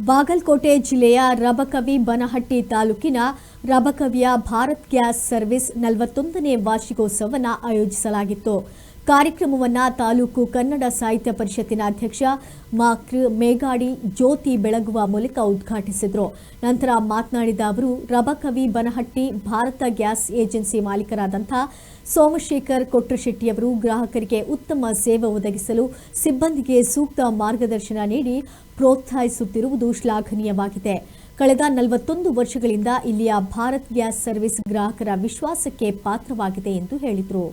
ಬಾಗಲಕೋಟೆ ಜಿಲ್ಲೆಯ ರಬಕವಿ ಬನಹಟ್ಟಿ ತಾಲೂಕಿನ ರಬಕವಿಯ ಭಾರತ್ ಗ್ಯಾಸ್ ಸರ್ವಿಸ್ ನಲವತ್ತೊಂದನೇ ವಾರ್ಷಿಕೋತ್ಸವವನ್ನು ಆಯೋಜಿಸಲಾಗಿತ್ತು. ಕಾರ್ಯಕ್ರಮವನ್ನು ತಾಲೂಕು ಕನ್ನಡ ಸಾಹಿತ್ಯ ಪರಿಷತ್ತಿನ ಅಧ್ಯಕ್ಷ ಮಾಕ್ರ ಮೇಗಾಡಿ ಜ್ಯೋತಿ ಬೆಳಗುವ ಮೂಲಕ ಉದ್ಘಾಟಿಸಿದರು. ನಂತರ ಮಾತನಾಡಿದ ಅವರು, ರಬಕವಿ ಬನಹಟ್ಟಿ ಭಾರತ ಗ್ಯಾಸ್ ಏಜೆನ್ಸಿ ಮಾಲೀಕರಾದಂಥ ಸೋಮಶೇಖರ್ ಕೊಟ್ರಶೆಟ್ಟಿಯವರು ಗ್ರಾಹಕರಿಗೆ ಉತ್ತಮ ಸೇವೆ ಒದಗಿಸಲು ಸಿಬ್ಬಂದಿಗೆ ಸೂಕ್ತ ಮಾರ್ಗದರ್ಶನ ನೀಡಿ ಪ್ರೋತ್ಸಾಹಿಸುತ್ತಿರುವುದು ಶ್ಲಾಘನೀಯವಾಗಿದೆ. ಕಳೆದ ನಲವತ್ತೊಂದು ವರ್ಷಗಳಿಂದ ಇಲ್ಲಿಯ ಭಾರತ್ ಗ್ಯಾಸ್ ಸರ್ವಿಸ್ ಗ್ರಾಹಕರ ವಿಶ್ವಾಸಕ್ಕೆ ಪಾತ್ರವಾಗಿದೆ ಎಂದು ಹೇಳಿದರು.